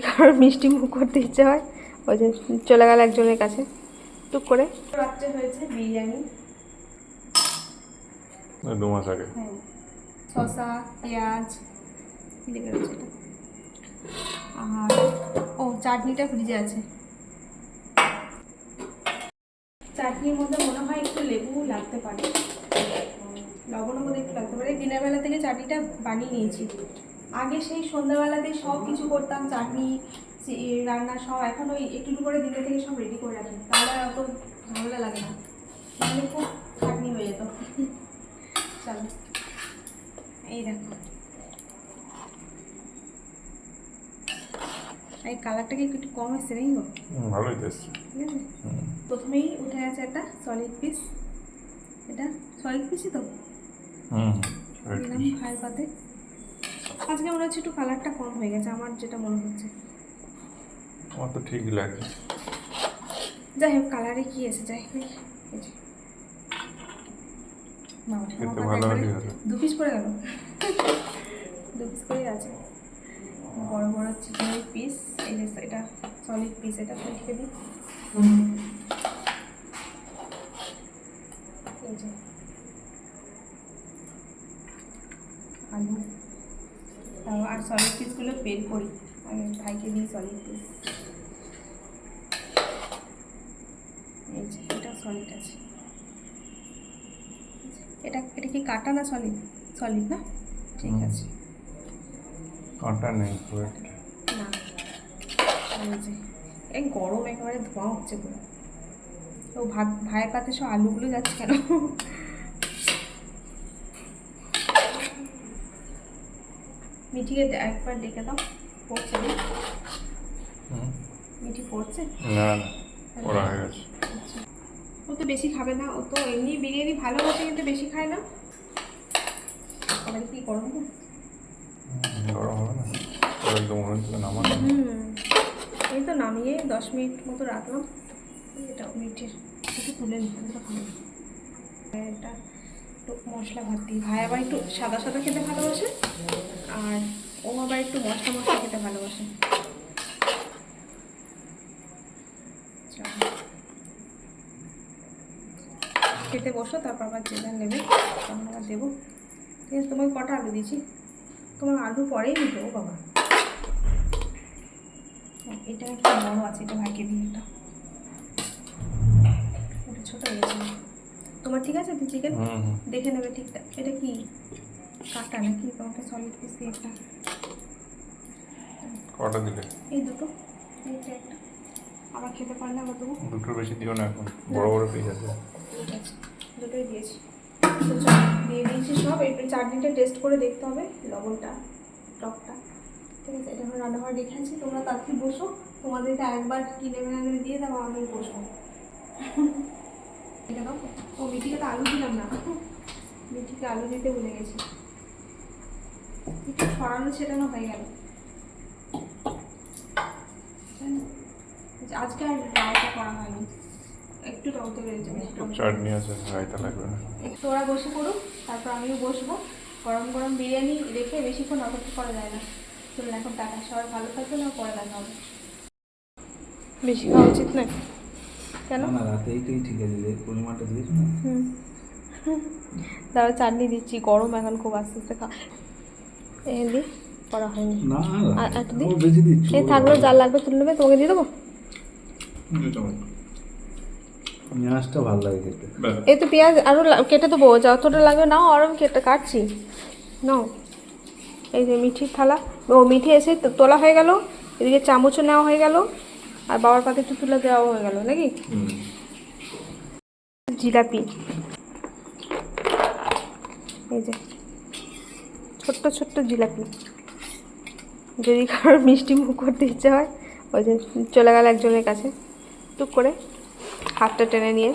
কারোর মিষ্টি মুখ করতে ইচ্ছে হয় ওই যে চলে গেল একজনের কাছে। টুক করে। রাত্রে হয়েছে বিরিয়ানি। দু মাস আগে। হ্যাঁ। শসা পেঁয়াজ লেগে রয়েছে আর ও চাটনিটা ফ্রিজে আছে। চাটনির মধ্যে মনে হয় একটু লেবু লাগতে পারে। লবণও বোধহয় একটু লাগতে পারে। দিনের বেলা থেকে চাটনিটা বানিয়ে নিয়েছি। আগে সেই সন্ধ্যাবেলাতে সব কিছু করতাম চাটনি রান্না সব এখন ওই একটু করে দিনে থেকে সব রেডি করে রাখি। তাহলে অত ঝামেলা লাগে না। তাহলে খুব খাটনি হয়ে যেত। চলো এই দেখো। এই কালারটা কি একটু কম এসছে নেই গো ভালোই তো এসছে। প্রথমেই উঠে আছে একটা সলিড পিস এটা সলিড পিসই তো? হুম. দিলাম পাতে। আজকে মনে হচ্ছে একটু কালারটা কম হয়ে গেছে আমার যেটা মনে হচ্ছে। আমার তো ঠিকই লাগছে যাই হোক কালারে কি এসে যায় এই যে। বাবা, খেতে আমার ভালো পাতে হলেই একবারে হলো। দু পিস পড়ে গেল। দু পিস করেই আছে বড় বড় চিকেনের পিস এই যে এটা সলিড পিস এটা রেখে দিই এই যে আলু তাও আর সলিড পিসগুলো বের করি। আমি ভাইকে দিই সলিড পিস এটা সলিড আছে। এটা এটা কি কাটা না সলিড সলিড না? ঠিক আছে। কাঁটা নেই খুব একটা। না। এই এই গরম একেবারে ধোঁয়া হচ্ছে পুরো। ও ভাত ভাইয়ের পাতে সব আলুগুলো যাচ্ছে কেন? মিঠিকে একবার ডেকে দাও। পড়ছে না? হুম। মিঠি পড়ছে? না না ওরা হয়ে গেছে। আচ্ছা। ও তো বেশি খাবে না ও তো এমনি বিরিয়ানি ভালোবাসে কিন্তু বেশি খায় না। আবার কি গরম হবে? না। একদম মনে হচ্ছে নামান এই তো নামিয়ে দশ মিনিট মতো রাখলাম। এটা মিটের একটু তুলে নিতে এটা একটু মশলা ভাত দিই। ভাই আবার একটু সাদা সাদা খেতে ভালোবাসে আর ও আবার একটু মশলা মশলা খেতে ভালোবাসে। খেতে বসো তারপর আবার যে নেবে তখন আবার দেবো। ঠিক আছে তোমাকে কটা আলু দিয়েছি? তোমার আলু পরেই নিতে ও বাবা। হ্যাঁ, এটা একটা বড় আছে এটা ভাইকে দিই। এটা ছোট হয়ে তোমার ঠিক আছে? তো চিকেন দেখে নেবে ঠিকঠাক এটা কি? কাটা নাকি? তোমাকে সলিড পিস দিয়ে একটা। কটা দিলে? এই দুটো। এইটা একটা। আবার খেতে পারলে আবার দেবো। দুটোর বেশি দিও না এখন। বড় বড় পিস আছে। ঠিক আছে। দুটোই দিয়েছি। তো দিয়ে দিয়েছি সব। একটু চাটনিটা টেস্ট করে দেখতে হবে। লবণটা টকটা। ঠিক আছে এটা এখন রান্নাঘরে রেখে আছি। তোমরা তাড়াতাড়ি বসো। তোমাদেরকে আরেকবার কিনে মেনে দিয়ে দেবো আমি বসবো। এটা দাও। মিঠিকে তো আলু দিলাম না। মিঠিকে আলু দিতে ভুলে গেছি। একটু ছড়ানো ছেটানো হয়ে গেল। আজকে আর করা হয়নি। একটু চাটনি আছে রায়তা লাগবে না। একটু ওরা বসে পড়ুক তারপর আমিও বসবো। গরম গরম বিরিয়ানি রেখে বেশিক্ষণ অপেক্ষা করা যায় না। চলুন এখন টাটা। সবাই ভালো থাকবেন আর পরে দেখা হবে। বেশি খাওয়া উচিত নয়। কেন? না না রাতেই তুই ঠিক আছে যে পরিমাণটা দিয়েছ না? হুম। দাঁড়া চাটনি দিচ্ছি গরম এখন খুব আস্তে আস্তে খা এই করা হয়নি। না আর একটা দিই? বেশি দিচ্ছ এই থাকল যা লাগবে তুলে নেবে তোমাকে দিয়ে দেবো? পেঁয়াজটা ভালো লাগে খেতে। এই তো পেঁয়াজ আরও কেটে দেবো যতটা লাগবে নাও আরও আমি কেটে কাটছি। নাও। এই যে মিঠির থালা ও মিঠি এসে তো- তোলা হয়ে গেল এদিকে চামচও নেওয়া হয়ে গেল। আর বাবার পাতে একটু তুলে দেওয়া হয়ে গেল নাকি? জিলাপি। এই যে ছোট্ট ছোট্ট জিলাপি। যদি কারোর মিষ্টি মুখ করতে ইচ্ছে হয় ওই যে চলে গেল একজনের কাছে। টুক করে হাতটা টেনে নিয়ে।